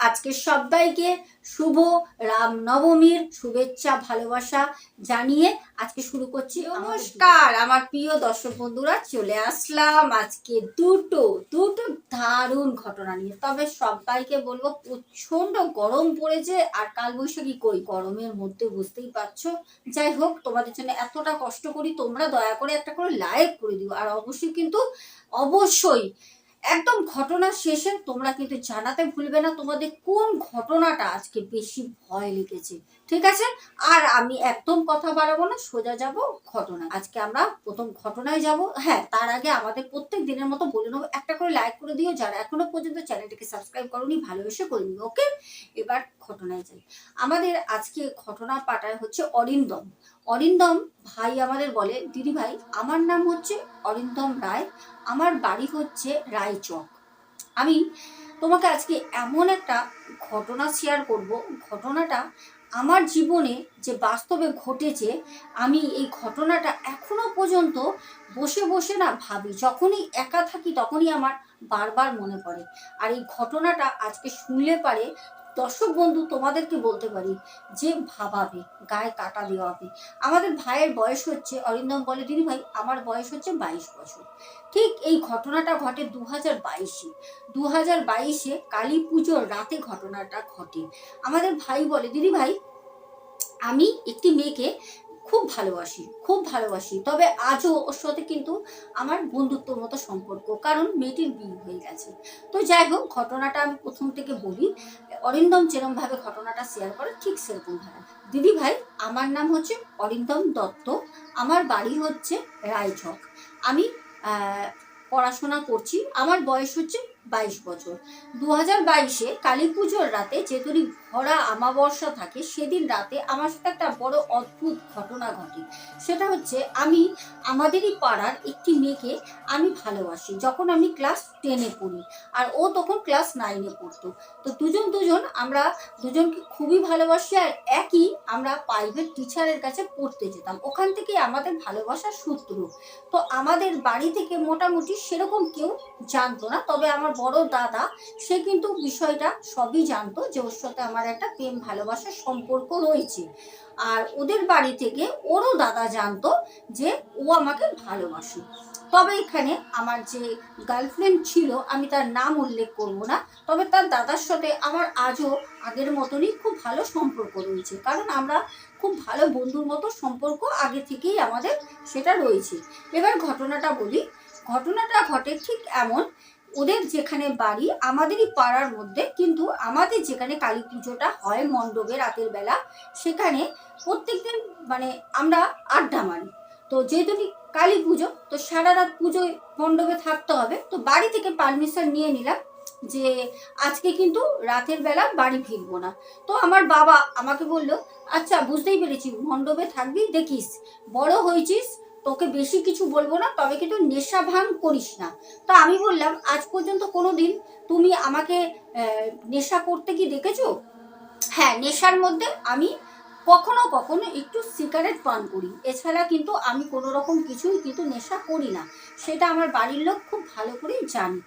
আজকে সবাইকে শুভ রাম নবমীর শুভেচ্ছা, ভালোবাসা জানিয়ে আজকে শুরু করছি। নমস্কার, আমার প্রিয় দর্শক বন্ধুরা, চলে আসলাম আজকে দুটো দুটো দারুণ ঘটনা নিয়ে। তবে সবাইকে বলব প্রচণ্ড গরম পড়েছে আর কালবৈশাখী কই? গরমের মধ্যে বুঝতেই পারছ। যাই হোক, তোমাদের জন্য এতটা কষ্ট করি, তোমরা দয়া করে একটা করে লাইক করে দিও। আর অবশ্যই কিন্তু, অবশ্যই একদম ঘটনা শেষে তোমরা কিন্তু জানাতে ভুলবে না তোমাদের কোন ঘটনাটা আজকে বেশি ভয় লেগেছে। ঠিক আছে? আর আমি একদম কথা বাড়াবো না, সোজা যাব ঘটনা আজকে আমরা প্রথম ঘটনায় যাব। হ্যাঁ তার আগে আমাদের প্রত্যেক দিনের মতো বলে নেব, একটা করে লাইক করে দিও, যারা এখনও পর্যন্ত চ্যানেলটিকে সাবস্ক্রাইব করোনি, ভালোবেসে করে ওকে এবার ঘটনায় যাই। আমাদের আজকে ঘটনা পাটায় হচ্ছে অরিন্দম। অরিন্দম ভাই আমাদের বলে, দিদি ভাই, আমার নাম হচ্ছে অরিন্দম রায়, আমার বাড়ি হচ্ছে রায়চক। আমি তোমাকে আজকে এমন একটা ঘটনা শেয়ার করব। ঘটনাটা আমার জীবনে যে বাস্তবে ঘটেছে, আমি এই ঘটনাটা এখনও পর্যন্ত বসে বসে না ভাবি। যখনই একা থাকি তখনই আমার বারবার মনে পড়ে। আর এই ঘটনাটা আজকে শুনলে পারে দর্শক বন্ধু, তোমাদেরকে বলতে পারি যে ভাবাবে, গায়ে কাটা দেওয়াবে। আমাদের ভাইয়ের বয়স হচ্ছে, অরিন্দম বলে দিদি ভাই আমার বয়স হচ্ছে বাইশ বছর। ঠিক এই ঘটনাটা ঘটে দু হাজার বাইশে। দু হাজার বাইশে কালী পুজোর রাতে ঘটনাটা ঘটে। আমাদের ভাই বলে দিদি ভাই আমি একটি মেয়েকে খুব ভালোবাসি খুব ভালোবাসি। তবে আজও ওর সাথে কিন্তু আমার বন্ধুত্বর মতো সম্পর্ক, কারণ মেয়েটির বিয়ে হয়ে গেছে। তো যাই হোক, ঘটনাটা আমি প্রথম থেকে বলি। অরিন্দম যেরমভাবে ঘটনাটা শেয়ার করে, ঠিক সেরকম ভাবে। দিদি ভাই, আমার নাম হচ্ছে অরিন্দম দত্ত। আমার বাড়ি হচ্ছে রায়ঝক। আমি পড়াশোনা করছি। আমার বয়স হচ্ছে বাইশ বছর। দু হাজার বাইশে কালী পুজোর রাতে যেদিনই ভরা আমাবস্যা থাকে, সেদিন রাতে আমার সাথে একটা বড় অদ্ভুত ঘটনা ঘটে। সেটা হচ্ছে আমি আমাদেরই পাড়ার একটি মেয়েকে আমি ভালোবাসি, যখন আমি ক্লাস টেনে পড়ি, আর ও তখন ক্লাস নাইনে পড়তো। তো দুজন দুজন আমরা দুজনকে খুবই ভালোবাসি, আর একই আমরা প্রাইভেট টিচারের কাছে পড়তে যেতাম। ওখান থেকে আমাদের ভালোবাসার সূত্র। তো আমাদের বাড়ি থেকে মোটামুটি সেরকম কেউ জানতো না, তবে আমার বড় দাদা, সে কিন্তু বিষয়টা সবই জানতো যে ওর সাথে আমার একটা প্রেম ভালোবাসার সম্পর্ক রয়েছে। আর ওদের বাড়ি থেকে ওরও দাদা জানতো যে ও আমাকে ভালোবাসে। তবে এখানে আমার যে গার্লফ্রেন্ড ছিল, আমি তার নাম উল্লেখ করব না, তবে তার দাদার সাথে আমার আজও আগের মতনই খুব ভালো সম্পর্ক রয়েছে। কারণ আমরা খুব ভালো বন্ধুর মতো সম্পর্ক আগে থেকেই আমাদের সেটা রয়েছে। এবার ঘটনাটা বলি। ঘটনাটা ঘটে ঠিক এমন ওদের যেখানে বাড়ি, আমাদেরই পাড়ার মধ্যে, কিন্তু আমাদের যেখানে কালী পুজোটা হয় মণ্ডপে রাতের বেলা, সেখানে প্রত্যেকদিন মানে আমরা আড্ডা মারি। তো যেহেতু কালী পুজো, তো সারা রাত পুজোয় মণ্ডপে থাকতে হবে। তো বাড়ি থেকে পারমিশন নিয়ে নিলাম যে আজকে কিন্তু রাতের বেলা বাড়ি ফিরবো না। তো আমার বাবা আমাকে বলল আচ্ছা বুঝতেই পেরেছি, মণ্ডপে থাকবি, দেখিস, বড় হয়েছিস তোকে বেশি কিছু বলব না, তবে কিন্তু নেশা ভাঙ করিস না। তো আমি বললাম, আজ পর্যন্ত কোনো দিন তুমি আমাকে নেশা করতে কি দেখেছ? হ্যাঁ নেশার মধ্যে আমি কখনো কখনো একটু সিগারেট পান করি। এছাড়া কিন্তু আমি কোনো রকম কিছুই কিন্তু নেশা করি না। সেটা আমার বাড়ির লোক খুব ভালো করেই জানে।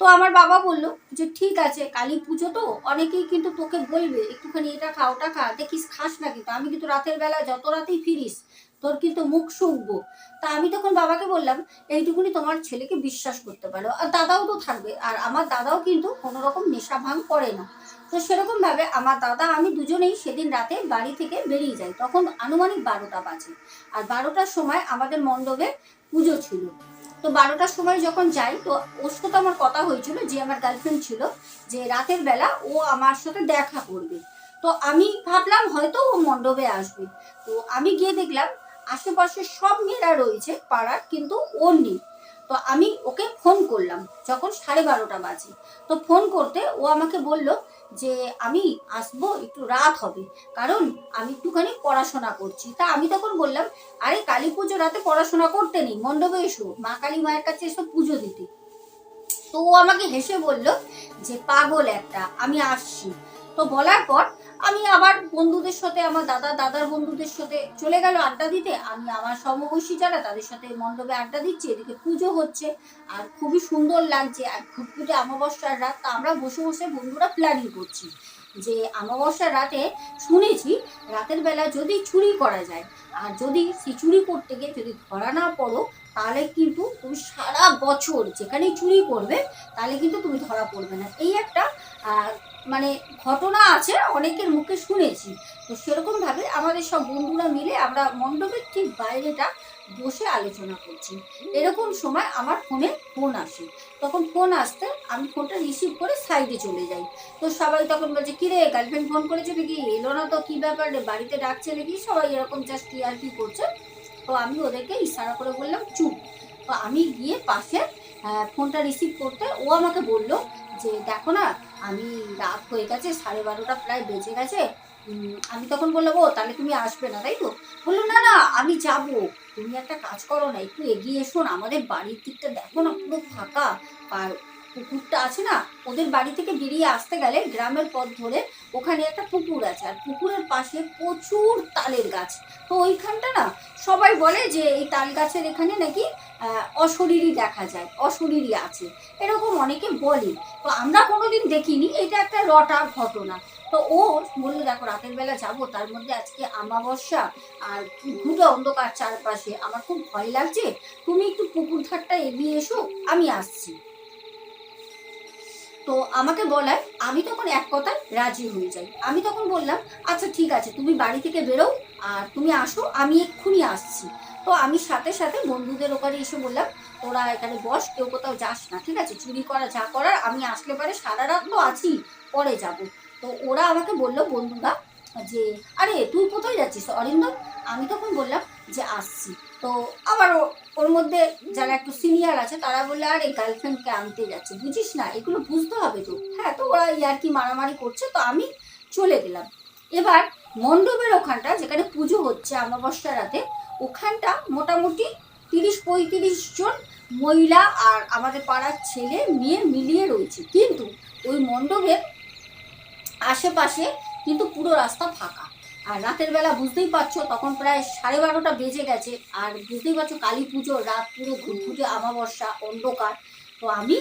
তো আমার বাবা বলল যে, ঠিক আছে, কালী পুজো তো, অনেকেই কিন্তু তোকে বলবে, একটুখানি এটা খা ওটা খা, দেখিস, খাস না কিন্তু আমি কিন্তু রাতের বেলা যত রাতেই ফিরিস তোর কিন্তু মুখ শুকবো। তা আমি তখন বাবাকে বললাম, এইটুকুনি তোমার ছেলেকে বিশ্বাস করতে পারো। আর দাদাও তো থাকবে। আর আমার দাদাও কিন্তু কোনো রকম নেশা ভাঙ করে না। তো সেরকম ভাবে আমার দাদা, আমি দুজনেই সেদিন রাতে বাড়ি থেকে বেরিয়ে যাই। তখন আনুমানিক বারোটা বাজে। আর বারোটার সময় আমাদের মণ্ডপে পুজো ছিল। তো বারোটার সময় যখন যাই, তো ওর সাথে আমার কথা হয়েছিল, যে আমার গার্লফ্রেন্ড ছিল, যে রাতের বেলা ও আমার সাথে দেখা করবে। তো আমি ভাবলাম হয়তো ও মণ্ডপে আসবে। তো আমি গিয়ে দেখলাম আশেপাশে সব মেয়েরা রয়েছে পাড়ার, কিন্তু ওর নেই। তো আমি ওকে ফোন করলাম যখন সাড়ে বারোটা বাজে। তো ফোন করতে ও আমাকে বলল যে, আমি আসব, একটু রাত হবে। কারণ আমি একটুখানি পড়াশোনা করছি। তা আমি তখন বললাম, আরে, কালী পুজো রাতে পড়াশোনা করতে নেই, মণ্ডপে এসো। মা কালী মায়ের কাছে এসো পুজো দিতে। তো ও আমাকে হেসে বলল যে, পাগল একটা, আমি আসছি। তো বলার পর আমি আবার বন্ধুদের সাথে, আমার দাদা, দাদার বন্ধুদের সাথে চলে গেল আড্ডা দিতে। আমি আমার সমবয়সী যারা, তাদের সাথে মণ্ডপে আড্ডা দিচ্ছি। এদিকে পুজো হচ্ছে আর খুবই সুন্দর লাগছে। আর ঘুটঘুটে অমাবস্যার রাত, তা আমরা বসে বসে বন্ধুরা প্ল্যানিং করছি। যে অমাবস্যার রাতে শুনেছি রাতের বেলা যদি চুরি করা যায়, আর যদি সে চুরি করতে গিয়ে যদি ধরা না পড়ো তাহলে কিন্তু তুমি সারা বছর যেখানেই চুরি করবে, তাহলে কিন্তু তুমি ধরা পড়বে না। এই একটা মানে ঘটনা আছে, অনেকের মুখে শুনেছি। তো সেরকমভাবে আমাদের সব বন্ধুরা মিলে আমরা মণ্ডপের ঠিক বাইরেটা বসে আলোচনা করছি। এরকম সময় আমার ফোনে ফোন আসে। তখন ফোন আসতে আমি ফোনটা রিসিভ করে সাইডে চলে যাই। তো সবাই তখন বলছে, কিরে গার্লফ্রেন্ড ফোন করেছে নাকি? এলো না তো, কী ব্যাপার বাড়িতে ডাকছে নাকি? সবাই এরকম জাস্ট কি আর কি করছে। তো আমি ওদেরকে ইশারা করে বললাম, চুপ। তো আমি গিয়ে পাশে ফোনটা রিসিভ করতে ও আমাকে বলল যে, দেখো না, আমি রাত হয়ে গেছে, সাড়ে বারোটা প্রায় বেজে গেছে। আমি তখন বললাম, ও, তাহলে তুমি আসবে না, তাই তো? বলল, না না, আমি যাব। তুমি একটা কাজ করো না, একটু এগিয়ে এসো না। আমাদের বাড়ির দিকটা দেখো না, পুরো ফাঁকা। আর পুকুরটা আছে না, ওদের বাড়ি থেকে বেরিয়ে আসতে গেলে গ্রামের পথ ধরে ওখানে একটা পুকুর আছে। আর পুকুরের পাশে প্রচুর তালের গাছ। তো ওইখানটা না সবাই বলে যে এই তাল গাছের এখানে নাকি অশরীরই দেখা যায়, অশরীরই আছে। এরকম অনেকে বলে। তো আমরা কোনোদিন দেখিনি, এটা একটা রটা ঘটনা। তো ও বলল, দেখো, রাতের বেলা যাব, তার মধ্যে আজকে আমাবস্যা আর ঘুরে অন্ধকার চারপাশে। আমার খুব ভয় লাগছে। তুমি একটু পুকুর ধারটা এগিয়ে এসো, আমি আসছি। তো আমাকে বলায় আমি তখন এক কথায় রাজি হয়ে যাই। আমি তখন বললাম আচ্ছা ঠিক আছে, তুমি বাড়ি থেকে বেরো আর তুমি আসো, আমি এক্ষুনি আসছি। তো আমি সাথে সাথে বন্ধুদের ওখানে এসে বললাম, তোরা এখানে বস, কেউ কোথাও যাস না, ঠিক আছে? চুরি করা, যা করার, আমি আসলে পারে সারা রাত তো আছি, পরে যাব। তো ওরা আমাকে বলল, বন্ধুরা, যে, আরে, তুই কোথায় যাচ্ছিস? অরিন্দম? আমি তখন বললাম, যে, আসছি। তো আবার ওর মধ্যে যারা একটু সিনিয়র আছে, তারা বললে, আরে গার্লফ্রেন্ডকে আনতে যাচ্ছে। বুঝিস না? এগুলো বুঝতে হবে তো। হ্যাঁ তো ওরা ইয়ার কি মারামারি করছে? তো আমি চলে গেলাম। এবার মণ্ডপের ওখানটা, যেখানে পুজো হচ্ছে আমাবস্যা রাতে, ওখানটা মোটামুটি তিরিশ পঁয়ত্রিশ জন মহিলা আর আমাদের পাড়ার ছেলে, মেয়ে মিলিয়ে রয়েছে। কিন্তু ওই মণ্ডপের আশেপাশে কিন্তু পুরো রাস্তা ফাঁকা। আর রাতের বেলা বুঝতেই পারছ, তখন প্রায় সাড়ে বারোটা বেজে গেছে। আর বুঝতেই পারছ, কালী পুজো, রাত পুরো ঘুরঘুটে আমাবস্যা অন্ধকার। তো আমি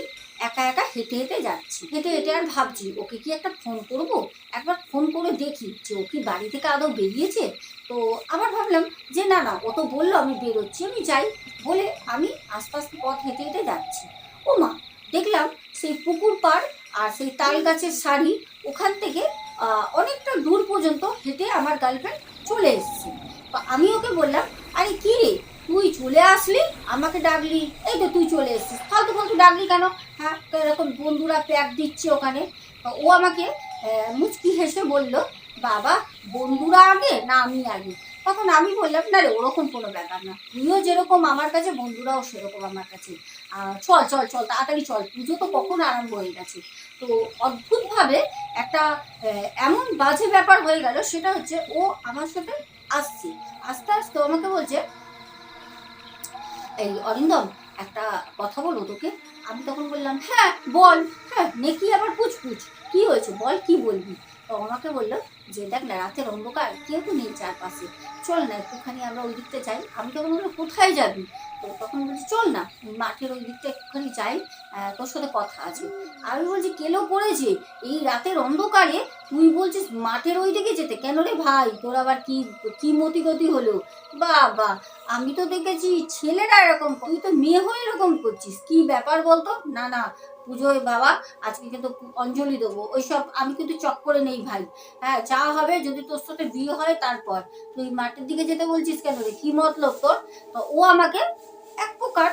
একা একা হেঁটে হেঁটে যাচ্ছি। হেঁটে হেঁটে আর ভাবছি, ওকে কি একটা ফোন করব? একবার ফোন করে দেখি যে ও কি বাড়ি থেকে আদৌ বেরিয়েছে? তো আবার ভাবলাম যে না না, ও তো বলল আমি বেরোচ্ছি, আমি যাই বলে আমি আস্তে আস্তে পথ হেঁটে হেঁটে যাচ্ছি। ও মা দেখলাম সেই পুকুর পাড় আর সেই তাল গাছের শাড়ি ওখান থেকে অনেকটা দূর পর্যন্ত হেঁটে আমার গার্লফ্রেন্ড চলে এসছে। আমি ওকে বললাম, আরে কি রে, তুই চলে আসলি? আমাকে ডাকলি? এই তো তুই চলে এসছিস। ফালতু ফালতু ডাকলি কেন? হ্যাঁ তো এরকম বন্ধুরা প্যাক দিচ্ছে ওখানে। ও আমাকে মুচকি হেসে বলল, বাবা, বন্ধুরা আগে না আমি আগে? তখন আমি বললাম, না রে, ওরকম কোনো ব্যাপার না। তুইও যেরকম আমার কাছে, বন্ধুরাও সেরকম আমার কাছে। চল চল চল, তাড়াতাড়ি চল। পুজো তো কখন আরম্ভ হয়ে গেছে। তো অদ্ভুতভাবে একটা এমন বাজে ব্যাপার হয়ে গেল, সেটা হচ্ছে ও আমার সাথে আসছে। আস্তে আস্তে আমাকে বলছে, এই অরিন্দম, একটা কথা বলো তোকে। আমি তখন বললাম হ্যাঁ বল। হ্যাঁ নেকি আবার পুছপুছ কি হয়েছে? বল, কি বলবি? তো আমাকে বলল যে, দেখ না, রাতের অন্ধকার, কেউ তো নেই চারপাশে। চল না, একটুখানি আমরা ওই দিকটা যাই। আমি তখন বলল কোথায় যাবি? তো তখন বলছি, চল না মাঠের ওই দিকটা একটুখানি যাই তোর সাথে কথা আছে। আমি বলছি কেলো পড়েছে এই রাতের অন্ধকারে তুই বলছিস মাঠের ওই দিকে যেতে? কেন রে ভাই? তোর আবার কি কি মতিগতি হলো? বাবা, আমি তো দেখেছি ছেলেরা এরকম। তুই তো মেয়ে হয়ে এরকম করছিস। কি ব্যাপার বলতো? না না পুজোয় বাবা, আজকে কিন্তু অঞ্জলি দেবো। ওইসব আমি কিন্তু চক করে নেই ভাই। হ্যাঁ যা হবে যদি তোর সাথে বিয়ে হয় তারপর। তুই মাঠের দিকে যেতে বলছিস কেন রে? কি মতলব তোর? তো ও আমাকে এক প্রকার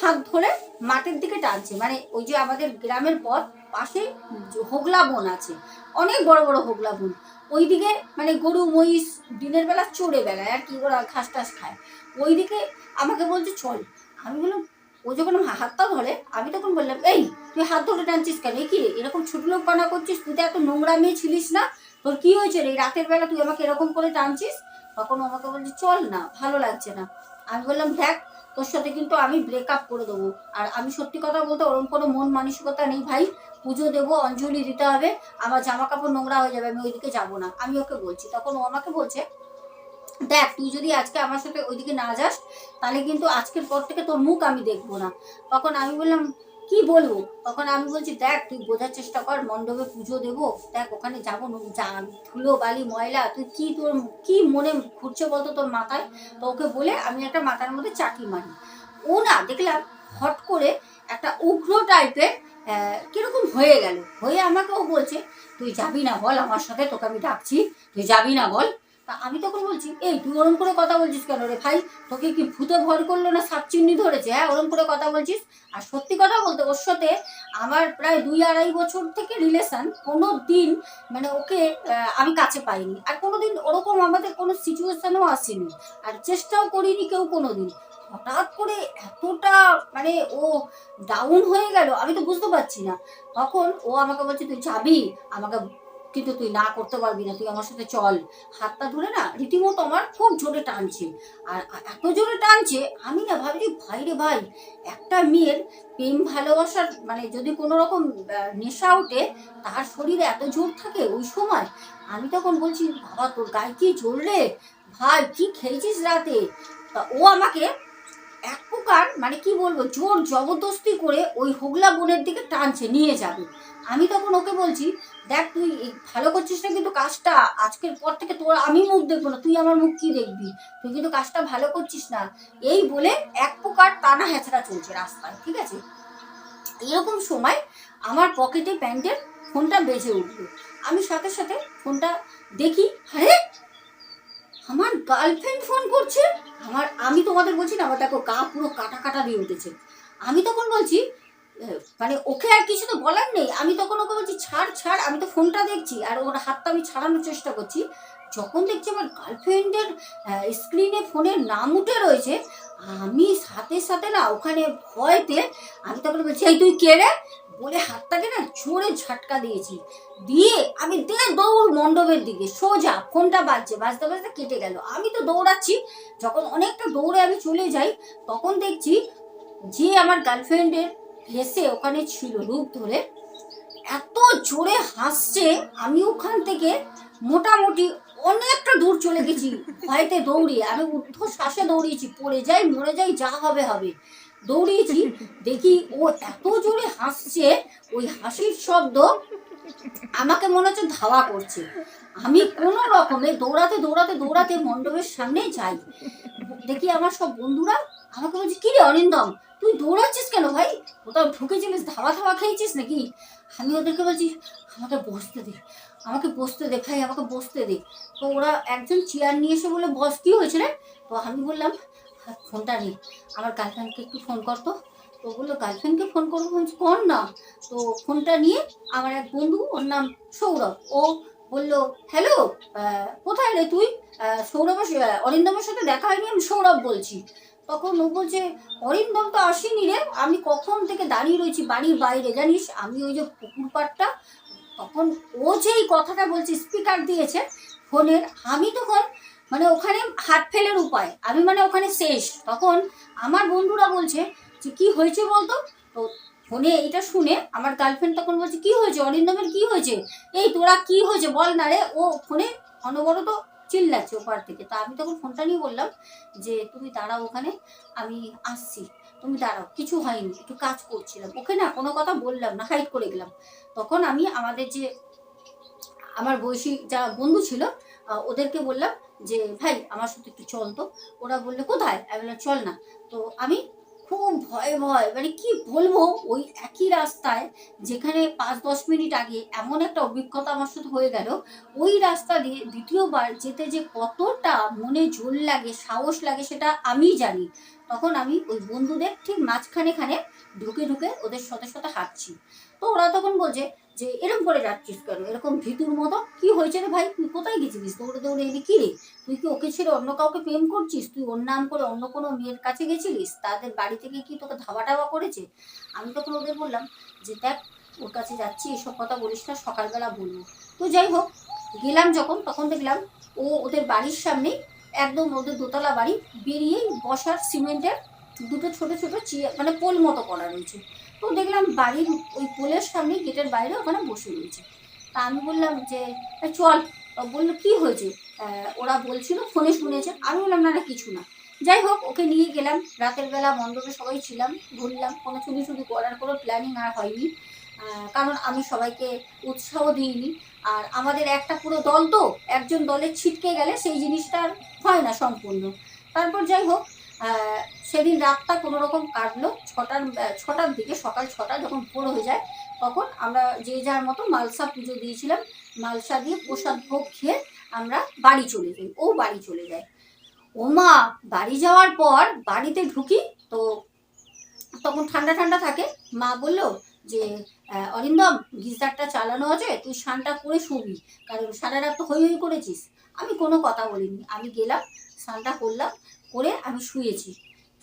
হাত ধরে মাঠের দিকে টানছে। মানে ওই যে আমাদের গ্রামের পথ পাশে হোগলা বন আছে, অনেক বড় বড় হোগলা বন। ওইদিকে মানে গরু, মহিষ দিনের বেলা চড়ে বেলায় আর কি ওরা ঘাস টাস খায়। ওইদিকে আমাকে বলছে, চল। আমি বললাম ও যখন আমার হাতটা ধরে, আমি তখন বললাম, এই, তুই হাত ধরে টানছিস কেন? এই কি, এরকম ছোট লোক পানা করছিস? তুই তো এত নোংরা মেয়ে ছিলিস না? তোর কি হয়েছে রে? রাতের বেলা তুই আমাকে এরকম করে টানছিস? তখন আমাকে বলছে, চল না, ভালো লাগছে না। আমি বললাম, দেখ, তোর সাথে কিন্তু আমি ব্রেকআপ করে দেবো। আর আমি সত্যি কথা বলতে ওরকম কোনো মন মানসিকতা নেই, ভাই। পুজো দেবো, অঞ্জলি দিতে হবে। আমার জামা কাপড় নোংরা হয়ে যাবে, আমি ওইদিকে যাব না। আমি ওকে বলছি। তখন ও আমাকে বলছে দেখ, তুই যদি আজকে আমার সাথে ওইদিকে না যাস, তাহলে কিন্তু আজকের পর থেকে তোর মুখ আমি দেখব না। তখন আমি বললাম, কি বলব? তখন আমি বলছি, দেখ, তুই বোঝার চেষ্টা কর, মণ্ডপে পুজো দেবো। দেখ, ওখানে যাব ধুলো, বালি, ময়লা, তুই কি তোর, কি মনে ঘুরছে বলতো তোর মাথায়? তো ওকে বলে আমি একটা মাথার মধ্যে চাকি মারি। ও না, দেখলাম, হট করে একটা উগ্র টাইপের কীরকম হয়ে গেল। হয়ে আমাকে ও বলছে, তুই যাবি না বল, আমার সাথে তোকে আমি ডাকছি। তুই যাবি না বল তা আমি তখন বলছি, এই, তুই ওরম করে কথা বলছিস কেন রে ভাই? তোকে কি ভূতে ভর করল না সাপ চিহ্নি ধরেছে হ্যাঁ ওরম করে কথা বলছিস? আর সত্যি কথা বলতে ওর সাথে আমার প্রায় দুই আড়াই বছর থেকে রিলেশন কোনো দিন মানে ওকে আমি কাছে পাইনি। আর কোনো দিন ওরকম আমাদের কোনো সিচুয়েশানও আসেনি। আর চেষ্টাও করিনি কেউ কোনো দিন হঠাৎ করে এতটা মানে ও ডাউন হয়ে গেল, আমি তো বুঝতে পারছি না। তখন ও আমাকে বলছে, তুই যাবি? আমাকে কিন্তু তুই না করতে পারবি না, তুই আমার সাথে চল। হাতটা ধরে না রীতিমতো আমার খুব জোরে টানছে। আর এত জোরে টানছে, আমি না ভাবছি, ভাই রে ভাই, একটা মেয়ের প্রেম ভালোবাসার মানে যদি কোনো রকম নেশা ওঠে, তার শরীরে এত জোর থাকে ওই সময়? আমি তখন বলছি, বাবা, তোর গায়ে কি জোর রে? ভাই, কি খেয়েছিস রাতে? তা ও আমাকে এক প্রকার মানে কি বলব, জোর জবরদস্তি করে ওই হোগলা বোনের দিকে টানছে, নিয়ে যাবে। আমি তখন ওকে বলছি দেখ তুই ভালো করছিস না কিন্তু কাজটা আজকের পর থেকে তোর আমি মুখ দেখব না, তুই আমার মুখ কি দেখবি? তুই কিন্তু কাজটা ভালো করছিস না। এই বলে এক প্রকার টানা হেঁচড়া চলছে রাস্তায়, ঠিক আছে? এরকম সময় আমার পকেটে প্যান্টের ফোনটা বেজে উঠল। আমি সাথে সাথে ফোনটা দেখি, আরে! আমার গার্লফ্রেন্ড ফোন করছে? আমার, আমি তোমাদের বলছি না, আমার দেখো গা পুরো কাটা কাটা দিয়ে উঠেছে। আমি তখন বলছি মানে ওকে আর কিছু তো বলার নেই। আমি তখন ওকে বলছি, ছাড় ছাড়, আমি তো ফোনটা দেখছি আর ওর হাতটা আমি ছাড়ানোর চেষ্টা করছি। যখন দেখছি আমার গার্লফ্রেন্ডের স্ক্রিনে ফোনের নাম উঠে রয়েছে, আমি সাথে সাথে না ওখানে ভয়তে আমি তখন বলছি, এই তুই কে রে? বলে হাতটাকে না জোরে ঝটকা দিয়েছি। দিয়ে আমি দে দৌড় মণ্ডপের দিকে, সোজা, ফোনটা বাজছে, বাজতে বাজতে কেটে গেল। আমি তো দৌড়াচ্ছি, যখন অনেকটা দৌড়ে আমি চলে যাই, তখন দেখছি যে আমার গার্লফ্রেন্ডের হেসে ওখানে ছিল রূপ ধরে। এত জোরে হাসছে, আমি ওখান থেকে মোটামুটি অনেকটা দূর চলে গেছি। ভয়তে দৌড়িয়ে আমি ঊর্ধ্ব শ্বাসে দৌড়িয়েছি, পড়ে যাই, মরে যাই, যা হবে হবে। দৌড়িয়েছি, দেখি ও এত জোরে হাসছে, ওই হাসির শব্দ আমাকে মনে হচ্ছে ধাওয়া করছে। আমি কোনো রকমে দৌড়াতে দৌড়াতে দৌড়াতে মণ্ডপের সামনে যাই। দেখি আমার সব বন্ধুরা আমাকে বলছে কি রে অরিন্দম? তুই দৌড়াচ্ছিস কেন ভাই? কোথাও ঢুকেছিলিস ধাওয়া ধাওয়া খেয়েছিস নাকি? আমি ওদেরকে বলছি আমাকে বসতে দে আমাকে বসতে দে ভাই আমাকে বসতে দে। তো ওরা একজন চেয়ার নিয়ে এসে বলে বস কি হয়েছে রে? তো আমি বললাম "হ্যাঁ, ফোনটা নে আমার গার্লফ্রেন্ডকে একটু ফোন করতো তো। বলল গার্লফ্রেন্ডকে ফোন করব? কর না। তো ফোনটা নিয়ে আমার এক বন্ধু ওর নাম সৌরভ ও বলল হ্যালো কোথায় রে তুই? আহ, সৌরভের অরিন্দমের সাথে দেখা হয়নি আমি সৌরভ বলছি। তখন ও বলছে অরিন্দম তো আসেনি রে আমি কখন থেকে দাঁড়িয়ে রয়েছি বাড়ির বাইরে জানিস? আমি ওই যে পুকুর পাড়টা তখন ও যে এই কথাটা বলছে স্পিকার দিয়েছে ফোনের আমি তখন মানে ওখানে হাত ফেলের উপায় আমি মানে ওখানে শেষ। তখন আমার বন্ধুরা বলছে যে কী হয়েছে বলতো? তো ফোনে এটা শুনে আমার গার্লফ্রেন্ড তখন বলছে, কি হয়েছে? অরিন্দমের কি হয়েছে? এই তোরা কি হয়েছে? বল না রে। ও ফোনে অনবরত চিল্লাচ্ছে ওপার থেকে। তা আমি তখন ফোনটা নিয়ে বললাম যে, তুমি দাঁড়াও ওখানে, আমি আসছি। তুমি দাঁড়াও। কিছু হয়নি। একটু কাজ করছিলাম। ওকে না কোনো কথা বললাম না হাইট করে গেলাম। তখন আমি আমাদের যে, আমার বয়সী যারা বন্ধু ছিল ওদেরকে বললাম যে, ভাই, আমার সাথে একটু চল তো। ওরা বললে, কোথায়? আমি বললাম, চল না। তো আমি খুব ভয় ভয়। মানে কি বলব, ওই একই রাস্তায় যেখানে পাঁচ, দশ মিনিট আগে এমন একটা অভিজ্ঞতা আমার সাথে হয়ে গেল, ওই রাস্তা দিয়ে দ্বিতীয়বার যেতে যে কতটা মনে জোর লাগে, সাহস লাগে সেটা আমি জানি। তখন আমি ওই বন্ধুদের ঠিক মাঝখানে খানে ঢুকে ঢুকে ওদের সাথে সাথে হাঁটছি। তো ওরা তখন বলছে যে এরকম করে যাচ্ছিস কেন? এরকম ভিতুর মতো? কি হয়েছে রে ভাই? তুই কোথায় গেছিলিস? দৌড়ে দৌড়ে এলি কি রে? তুই কি ওকে ছেড়ে অন্য কাউকে প্রেম করছিস? তুই ওর নাম করে অন্য কোনো মেয়ের কাছে গেছিলিস? তাদের বাড়ি থেকে কি তোকে ধাবা টাবা করেছে? আমি তখন ওদের বললাম যে, দেখ, ওর কাছে যাচ্ছি, এসব কথা বলিস না, সকালবেলা বলব। তো যাই হোক, গেলাম যখন, তখন দেখলাম ও ওদের বাড়ির সামনে একদম ওদের দোতলা বাড়ি বেরিয়েই বসার সিমেন্টের দুটো ছোট ছোট চেয়ার মানে পোল মতো করা রয়েছে। তো দেখলাম বাড়ির ওই পোলের সামনে গেটের বাইরে ওখানে বসে রয়েছে। তা আমি বললাম যে চল। বলল, কি হয়েছে? ওরা বলছিল, ফোনে শুনেছে। আমি বললাম, না না, কিছু না। যাই হোক, ওকে নিয়ে গেলাম। রাতের বেলা মণ্ডপে সবাই ছিলাম, ঘুরলাম। কোনো চুরি চুরি করার কোনো প্ল্যানিং আর হয়নি। কারণ আমি সবাইকে উৎসাহ দিইনি। আর আমাদের একটা পুরো দল তো, একজন দলে ছিটকে গেলে সেই জিনিসটা হয় না সম্পূর্ণ। তারপর যাই হোক সেদিন রাতটা কোনো রকম কাটলো, ছটার ছটার দিকে, সকাল ছটা যখন ভোর হয়ে যায়, তখন আমরা যে যার মতো মালসা পুজো দিয়েছিলাম, মালসা দিয়ে প্রসাদ ভোগ খেয়ে আমরা বাড়ি চলে যাই, ও বাড়ি চলে যায়। ও মা, বাড়ি যাওয়ার পর বাড়িতে ঢুকি, তো তখন ঠান্ডা ঠান্ডা থাকে। মা বলল যে অরিন্দম গিজারটা চালানো আছে, তুই স্নানটা করে শুবি, কারণ সারা রাত তো হই হই করেছিস। আমি কোনো কথা বলিনি, আমি গেলাম, স্নানটা করলাম করে আমি শুয়েছি।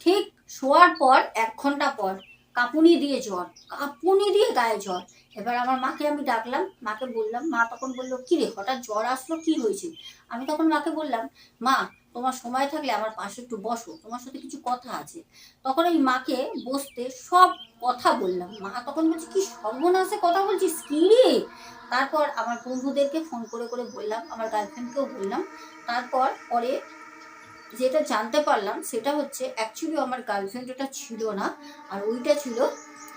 ঠিক শোয়ার পর, এক ঘণ্টা পর, কাঁপুনি দিয়ে জ্বর, কাঁপুনি দিয়ে গায়ে জ্বর। এবার আমার মাকে আমি ডাকলাম, মাকে বললাম, মা তখন বলল কি রে হঠাৎ জ্বর আসলো? কি হয়েছে? আমি তখন মাকে বললাম, মা, তোমার সময় থাকলে আমার পাশে একটু বসো, তোমার সাথে কিছু কথা আছে। তখন এই মাকে বসতে সব কথা বললাম। মা তখন বলছে, কি সর্বনাশে কথা বলছিস, কি রে? তারপর আমার বন্ধুদেরকে ফোন করে করে বললাম, আমার গার্লফ্রেন্ডকেও বললাম। তারপর পরে যেটা জানতে পারলাম সেটা হচ্ছে অ্যাকচুয়ালি আমার গার্লফ্রেন্ড ওটা ছিল না। আর ওইটা ছিল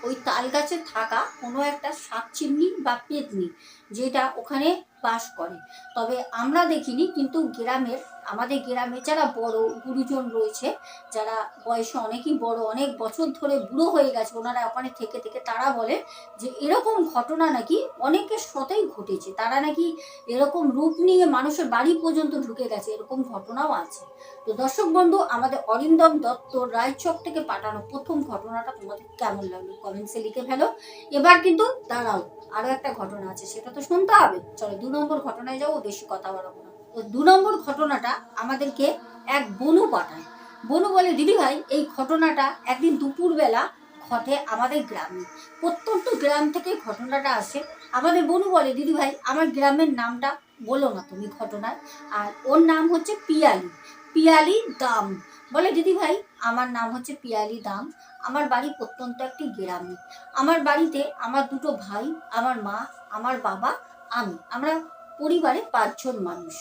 ওই তাল গাছে থাকা কোনো একটা শাক চিমনি বা পেতনি। যেটা ওখানে বাস করে। তবে আমরা দেখিনি কিন্তু গ্রামের, আমাদের গ্রামে যারা বড় গুরুজন রয়েছে, যারা বয়সে অনেকই বড়, অনেক বছর ধরে বুড়ো হয়ে গেছে, ওনারা ওখানে থেকে থেকে তারা বলে যে এরকম ঘটনা নাকি অনেকের সাথেই ঘটেছে। তারা নাকি এরকম রূপ নিয়ে মানুষের বাড়ি পর্যন্ত ঢুকে গেছে, এরকম ঘটনাও আছে। তো দর্শক বন্ধু, আমাদের অরিন্দম দত্ত রায়চক থেকে পাঠানো প্রথম ঘটনাটা তোমাদের কেমন লাগল? কমেন্টসে লিখে ফেলো। এবার কিন্তু দাঁড়াও। আরও একটা ঘটনা আছে, সেটা তো শুনতে হবে। চলো, দু নম্বর ঘটনায় যাব, বেশি কথা বাড়াবো না। তো দু নম্বর ঘটনাটা আমাদেরকে এক বনু পাঠায়। বনু বলে, দিদি ভাই, এই ঘটনাটা একদিন দুপুরবেলা ঘটে আমাদের গ্রামে। প্রত্যন্ত গ্রাম থেকে ঘটনাটা আসে। আমাদের বনু বলে, দিদি ভাই, আমার গ্রামের নামটা বলো না তুমি ঘটনার। আর ওর নাম হচ্ছে পিয়ালি। পিয়ালি দাম। বলে, দিদি ভাই, আমার নাম হচ্ছে পিয়ালি দাম। আমার বাড়ি প্রত্যন্ত একটি গ্রামে। আমার বাড়িতে আমার দুটো ভাই, আমার মা, আমার বাবা, আমি। আমরা পরিবারে পাঁচজন মানুষ।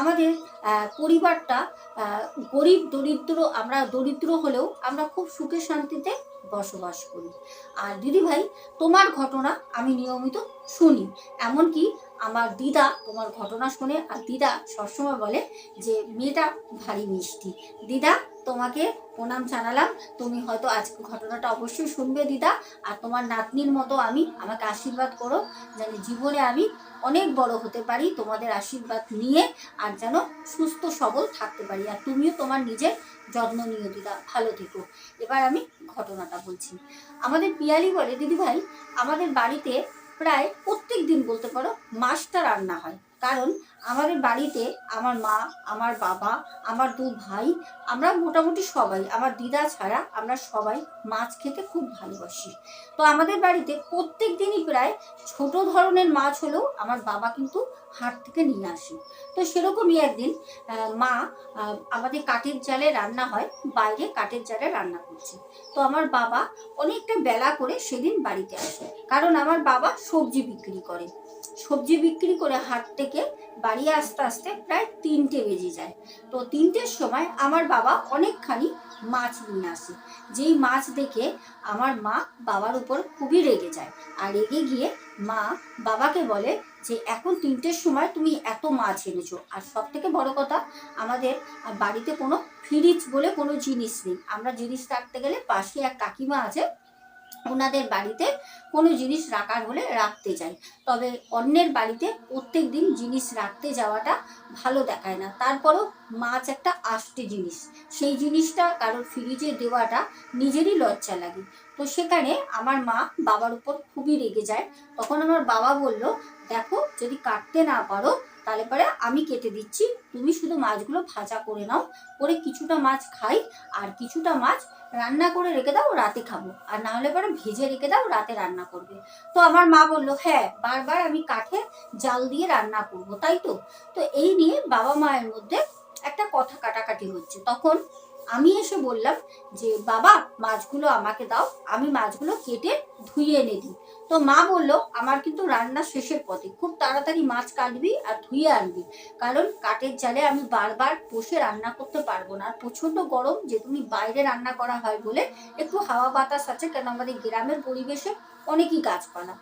আমাদের পরিবারটা গরিব, দরিদ্র, আমরা দরিদ্র হলেও আমরা খুব সুখে শান্তিতে বসবাস করি। আর দিদি ভাই তোমার ঘটনা আমি নিয়মিত শুনি। এমনকি আমার দিদা তোমার ঘটনা শুনে, আর দিদা সবসময় বলে যে, মেয়েটা ভারী মিষ্টি। দিদা তোমাকে প্রণাম জানালাম। তুমি হয়তো আজকে ঘটনাটা অবশ্যই শুনবে দিদা। আর তোমার নাতনির মতো আমি, আমাকে আশীর্বাদ করো, যেন জীবনে আমি অনেক বড় হতে পারি তোমাদের আশীর্বাদ নিয়ে, আর যেন সুস্থ, সবল থাকতে পারি। আর তুমিও তোমার নিজের যত্ন নিও দিদা। ভালো থেকো। এবার আমি ঘটনাটা বলছি। আমাদের পিয়ালি বলে দিদি ভাই আমাদের বাড়িতে প্রায় প্রত্যেক দিন বলতে পারো, মাছটা রান্না হয়। কারণ আমাদের বাড়িতে আমার মা, আমার বাবা, আমার দু ভাই, আমরা মোটামুটি সবাই, আমার দিদা ছাড়া আমরা সবাই মাছ খেতে খুব ভালোবাসি। তো আমাদের বাড়িতে প্রত্যেক দিনই প্রায় ছোট ধরনের মাছ হলেও আমার বাবা কিন্তু হাট থেকে নিয়ে আসে। তো সেরকমই একদিন মা আমাদের কাঠের জালে রান্না হয়, বাইরে কাঠের জালে রান্না করছে। তো আমার বাবা অনেকটা বেলা করে সেদিন বাড়িতে আসে, কারণ আমার বাবা সবজি বিক্রি করে। সবজি বিক্রি করে হাট থেকে বাড়ি আসতে আসতে প্রায় তিনটে বেজে যায়। তো তিনটের সময় আমার বাবা অনেকখানি মাছ নিয়ে আসে। যেই মাছ দেখে আমার মা বাবার উপর খুবই রেগে যায় আর রেগে গিয়ে মা বাবাকে বলে যে, এখন তিনটের সময় তুমি এত মাছ এনেছো। আর সব থেকে বড় কথা, আমাদের বাড়িতে কোনো ফ্রিজ বলে কোনো জিনিস নেই। আমরা জিনিস রাখতে গেলে পাশে এক কাকিমা আছে ওনাদের বাড়িতে কোনো জিনিস রাখার হলে রাখতে যাই তবে অন্যের বাড়িতে প্রত্যেক দিন জিনিস রাখতে যাওয়াটা ভালো দেখায় না। তারপরও মাছ একটা আষ্টে জিনিস। সেই জিনিসটা কারোর ফ্রিজে দেওয়াটা নিজেরই লজ্জা লাগে। তো সেখানে আমার মা বাবার উপর খুবই রেগে যায়। তখন আমার বাবা বলল, দেখো, যদি কাটতে না পারো, তাহলে পরে আমি কেটে দিচ্ছি। তুমি শুধু মাছগুলো ভাজা করে নাও। করে কিছুটা মাছ খাই, আর কিছুটা মাছ রান্না করে রেখে দাও, রাতে খাব। আর না হলে পরে ভেজে রেখে দাও, রাতে রান্না করবে। তো আমার মা বলল হ্যাঁ বারবার আমি কাঠে জাল দিয়ে রান্না করব, তাই তো? তো এই নিয়ে বাবা মায়ের মধ্যে একটা কথা কাটাকাটি হচ্ছে। তখন আমি এসে বললাম যে, বাবা, মাছগুলো আমাকে দাও, আমি মাছগুলো কেটে ধুয়ে এনে দিই। তো মা বলল, আমার কিন্তু রান্না শেষের পথে। খুব তাড়াতাড়ি মাছ কাটবি আর ধুয়ে আনবি। কারণ কাঠের জালে আমি বারবার বসে রান্না করতে পারব না। আর প্রচণ্ড গরম, যে তুমি বাইরে রান্না করা হয় বলে একটু হাওয়া বাতাস আছে, কেন আমাদের গ্রামের পরিবেশে অনেকই গাছপালা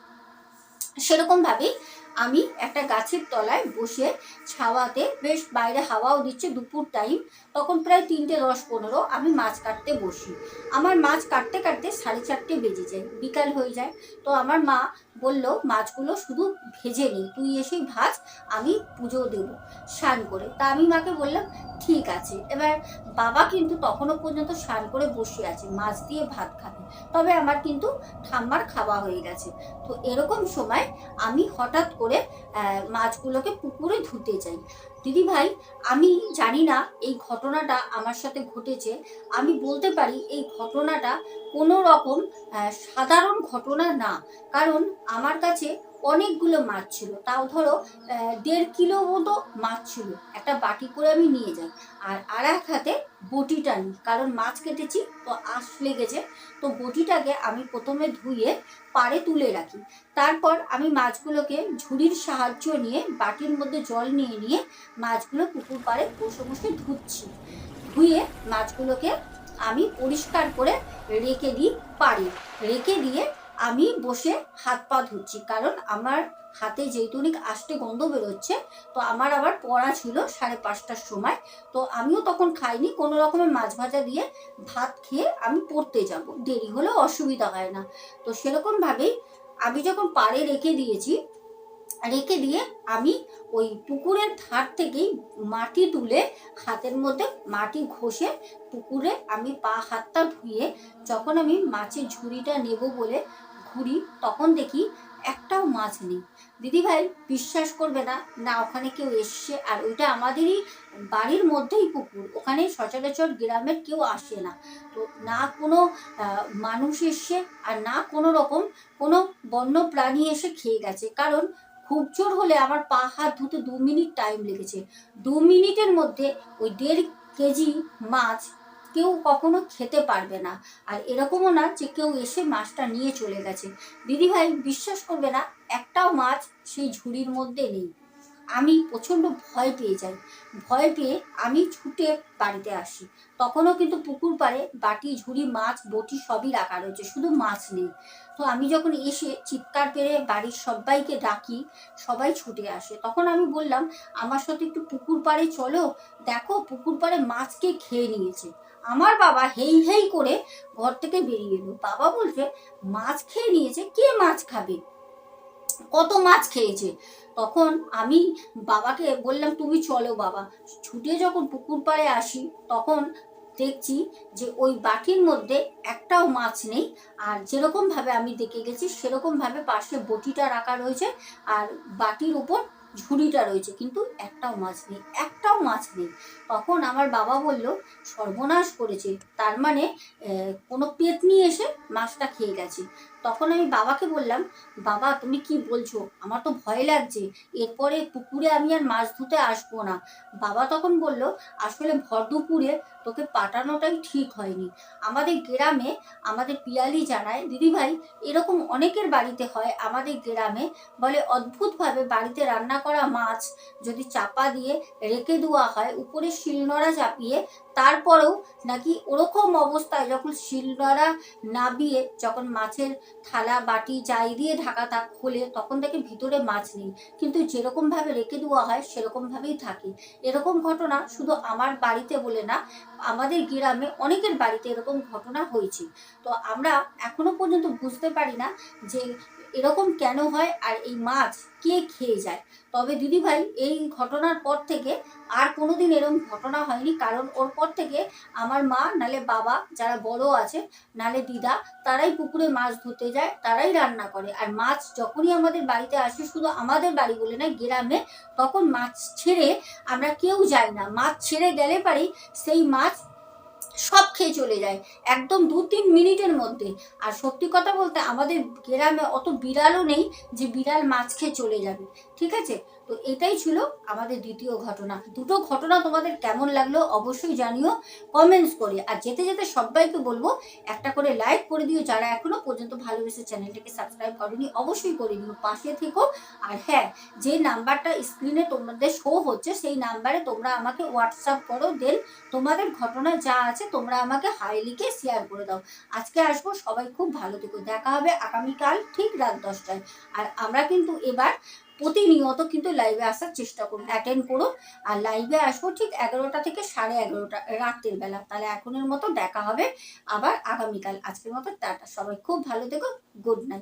সেরকম ভাবেই আমি একটা গাছের তলায় বসে ছাওয়াতে, বেশ, বাইরে হাওয়াও দিচ্ছে, দুপুর টাইম। তখন প্রায় তিনটে দশ পনেরো আমি মাছ কাটতে বসি। আমার মাছ কাটতে কাটতে সাড়ে চারটে বেজে যায়, বিকাল হয়ে যায়। তো আমার মা বলল, মাছগুলো শুধু ভেজে নিই তুই এসেই ভাজ, আমি পুজো দেব। স্নান করে। তা আমি মাকে বললাম, ঠিক আছে। এবার বাবা কিন্তু তখনও পর্যন্ত স্নান করে বসে আছে, মাছ দিয়ে ভাত খাবে। তবে আমার কিন্তু ঠাম্মার খাওয়া হয়ে গেছে। তো এরকম সময় আমি হঠাৎ করে মাছগুলোকে পুকুরে ধুতে যাই দিদি ভাই আমি জানি না এই ঘটনাটা আমার সাথে ঘটেছে। আমি বলতে পারি এই ঘটনাটা কোনো রকম সাধারণ ঘটনা না। কারণ আমার কাছে অনেকগুলো মাছ ছিল। তাও ধরো দেড় কিলো মতো মাছ ছিল। একটা বাটি করে আমি নিয়ে যাই। আর আর এক হাতে বটিটা নিই, কারণ মাছ কেটেছি, তো আঁশ লেগেছে। তো বটিটাকে আমি প্রথমে ধুয়ে পাড়ে তুলে রাখি। তারপর আমি মাছগুলোকে ঝুড়ির সাহায্য নিয়ে, বাটির মধ্যে জল নিয়ে নিয়ে মাছগুলো পুকুর পাড়ে বসে বসে ধুচ্ছি। ধুয়ে মাছগুলোকে আমি পরিষ্কার করে রেখে দিই পাড়ে। রেখে দিয়ে আমি বসে হাত পা ধুচ্ছি, কারণ আমার হাতে যেহেতুনিক আষ্টে গন্ধ বেরোচ্ছে, তো আমার আবার পড়া ছিল সাড়ে পাঁচটার সময়, তো আমিও তখন খাইনি। কোনো রকমের মাছ ভাজা দিয়ে ভাত খেয়ে আমি পড়তে যাব। দেরি হলেও অসুবিধা হয় না। তো সেরকমভাবেই আমি যখন পাড়ে রেখে দিয়েছি, রেখে দিয়ে আমি ওই পুকুরের ধার থেকেই মাটি তুলে হাতের মধ্যে মাটি ঘষে পুকুরে আমি পা হাতটা ধুয়ে যখন আমি মাছের ঝুড়িটা নেব বলে ঘুরি, তখন দেখি একটাও মাছ নেই। দিদি ভাই বিশ্বাস করবে না না, ওখানে কেউ এসছে আর ওইটা আমাদেরই বাড়ির মধ্যেই পুকুর, ওখানে সচরাচর গ্রামের কেউ আসে না। তো না কোনো মানুষ এসছে আর না কোনো রকম কোনো বন্য প্রাণী এসে খেয়ে গেছে। কারণ খুব জোর হলে আমার পা হাত ধুতে দু মিনিট টাইম লেগেছে। দু মিনিটের মধ্যে ওই দেড় কেজি মাছ কেউ কখনো খেতে পারবে না। আর এরকমও না যে কেউ এসে মাছটা নিয়ে চলে গেছে। দিদিভাই বিশ্বাস করবে না, একটাও মাছ সেই ঝুড়ির মধ্যে নেই। আমি প্রচণ্ড ভয় পেয়ে যাই। ভয় পেয়ে আমি ছুটে বাড়িতে আসি। তখনও কিন্তু পুকুর পাড়ে বাটি, ঝুড়ি, মাছ, বটি সবই রাখা রয়েছে, শুধু মাছ নেই। তো আমি যখন এসে চিৎকার পেরে বাড়ির সবাইকে ডাকি, সবাই ছুটে আসে। তখন আমি বললাম, আমার সাথে একটু পুকুর পাড়ে চলো। দেখো পুকুর পাড়ে মাছকে খেয়ে নিয়েছে। আমার বাবা হেই হেই করে ঘর থেকে বেরিয়ে এলো। বাবা বলছে, মাছ খেয়ে নিয়েছে, কে মাছ খাবে? কত মাছ খেয়েছে? তখন আমি বাবাকে বললাম, তুমি চলো বাবা। ছুটে যখন পুকুর পাড়ে আসি, তখন দেখছি যে ওই বাটির মধ্যে একটাও মাছ নেই। আর যেরকমভাবে আমি দেখে গেছি, সেরকমভাবে পাশে বটিটা রাখা রয়েছে। আর বাটির উপর ঝুড়িটা রয়েছে, কিন্তু একটাও মাছ নেই, একটাও মাছ নেই। তখন আমার বাবা বলল, সর্বনাশ করেছে। তার মানে কোনো পেতনি এসে মাছটা খেয়ে গেছে। তখন আমি বাবাকে বললাম, বাবা, তুমি কি বলছো? আমার তো ভয় লাগছে। এরপরে পুকুরে আমি আর মাছ ধুতে আসব না। বাবা তখন বলল, আসলে ভর দুপুরে তোকে পাঠানোটাই ঠিক হয়নি। আমাদের গ্রামে, আমাদের পিয়ালি জানায়, দিদিভাই, এরকম অনেকের বাড়িতে হয়, আমাদের গ্রামে বলে অদ্ভুতভাবে বাড়িতে রান্না করা মাছ যদি চাপা দিয়ে রেখে দেওয়া হয়, উপরে শিলনোড়া চাপিয়ে তারপরেও নাকি ওরকম অবস্থায় যখন শিলনোড়া নাবিয়ে যখন মাছের থালা, বাটি, যাই দিয়ে ঢাকা তা খোলে, তখন দেখে ভিতরে মাছ নেই। কিন্তু যেরকমভাবে রেখে দেওয়া হয় সেরকমভাবেই থাকে। এরকম ঘটনা শুধু আমার বাড়িতে বলে না, আমাদের গ্রামে অনেকের বাড়িতে এরকম ঘটনা হয়েছে। তো আমরা এখনও পর্যন্ত বুঝতে পারি না যে এরকম কেন হয় আর এই মাছ কে খেয়ে যায়? তবে দিদিভাই, এই ঘটনার পর থেকে আর কোনো দিন এরকম ঘটনা হয়নি। কারণ ওর পর থেকে আমার মা, নালে বাবা যারা বড় আছে, নালে দিদা, তারাই পুকুরে মাছ ধরতে যায়, তারাই রান্না করে। আর মাছ যখনই আমাদের বাড়িতে আসে, শুধু আমাদের বাড়ি বলে না গ্রামে তখন মাছ ছেড়ে আমরা কেউ যাই না। মাছ ছেড়ে গেলে পারেই সেই মাছ সব খেয়ে চলে যায়। একদম দু তিন মিনিটের মধ্যে। আর সত্যি কথা বলতে আমাদের গ্রামে অত বিড়ালও নেই যে বিড়াল মাছ খেয়ে চলে যাবে। ঠিক আছে? তো এটাই ছিল আমাদের দ্বিতীয় ঘটনা। দুটো ঘটনা তোমাদের কেমন লাগল অবশ্যই জানিও কমেন্টস করে। আর যেতে যেতে সবাইকে বলব, একটা করে লাইক করে দিও যারা এখনও পর্যন্ত ভালোবেসে চ্যানেলটাকে সাবস্ক্রাইব করনি, অবশ্যই করে দিও। পাশে থেকো। আর হ্যাঁ যে নাম্বারটা স্ক্রিনে তোমাদের শো হচ্ছে, সেই নাম্বারে তোমরা আমাকে হোয়াটসঅ্যাপ করো দেন তোমাদের ঘটনা যা আছে তোমরা আমাকে হাই লিখে শেয়ার করে দাও। আজকে আসব সবাই খুব ভালো থেকো। দেখা হবে আগামীকাল ঠিক রাত দশটায়। আর আমরা কিন্তু এবার প্রতিনিয়ত কিন্তু লাইভে আসার চেষ্টা করুন অ্যাটেন্ড করো। আর লাইভে আসব ঠিক এগারোটা থেকে সাড়ে এগারোটা রাত্রের বেলা। তাহলে এখনের মতো দেখা হবে আবার আগামীকাল। আজকের মতো টাটা। সবাই খুব ভালো থেকো। Good night